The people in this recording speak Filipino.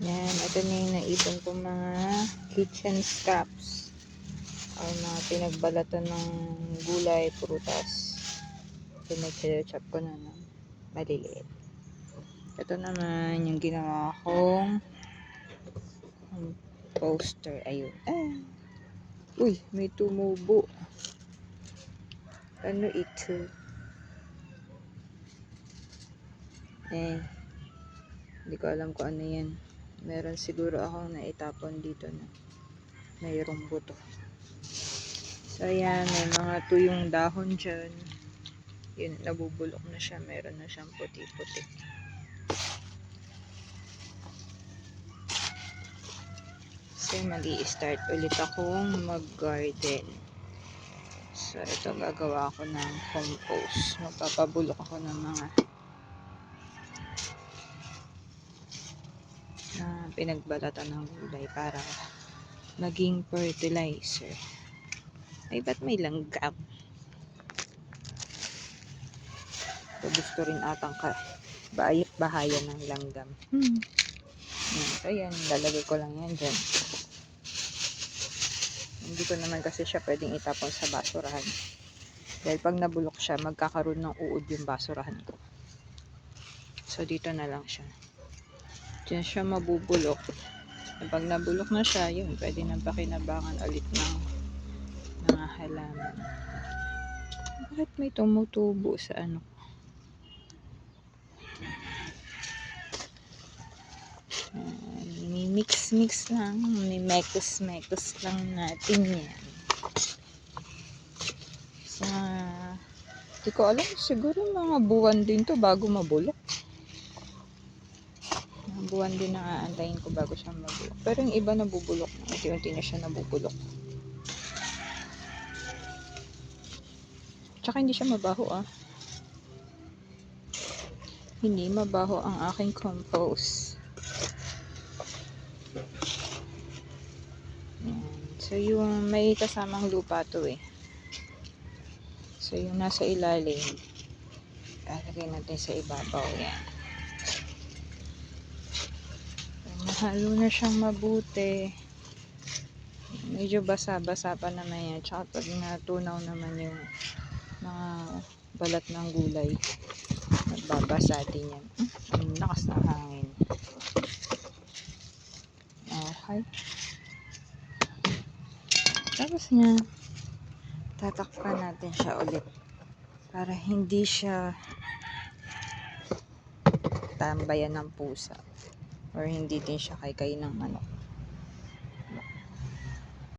Yan, ito na yung naipon kong mga kitchen scraps. Ay mga pinagbalatan ng gulay, prutas. Pinag-chop ko na ng maliliit. Ito naman yung ginawa kong poster. Ayun. Ah. Uy, may tumubo. Ano ito? Eh, hindi ko alam kung ano yan. Meron siguro akong naitapon dito na mayroong buto. So, ayan, may mga tuyong dahon dyan. Yun, nabubulok na siya. Meron na siyang puti-puti. So, mag start ulit akong mag-garden. So, ito gagawa ako ng compost. Magpapabulok ako ng mga na pinagbalatan ng gulay para maging fertilizer. Ay, ba't may langgam? Ito gusto rin atang ka bayit bahaya ng langgam. Hmm. Yan. So, yan. Lalagay ko lang yan dyan. Hindi ko naman kasi siya pwedeng itapon sa basurahan. Dahil pag nabulok siya, magkakaroon ng uod yung basurahan ko. So, dito na lang siya. Diyan siya mabubulok. Pag nabulok na siya, yun, pwede nang pakinabangan ulit ng mga halaman. Bakit may tumutubo sa ano? mix-mix lang. Mimekos-mekos lang natin yan. Sa... Di ko alam, siguro mga buwan din to bago mabulok. Buwan din na aantayin ko bago siya mabulok. Pero yung iba nabubulok na. Unti-unti na siya nabubulok. Tsaka hindi siya mabaho ah. Hindi mabaho ang aking compost. So, yung may kasamang lupa to eh. So, yung nasa ilalim, lalagay natin sa ibabaw. Yan. So, nahalo na siyang mabuti. Medyo basa-basa pa naman yan. Tsaka pag natunaw naman yung mga balat ng gulay, nagbabasa din yan. Hmm, ang lakas ng hangin. Okay. Tapos niya, tatakpan natin siya ulit para hindi siya tambayan ng pusa or hindi din siya kaykay ng manok.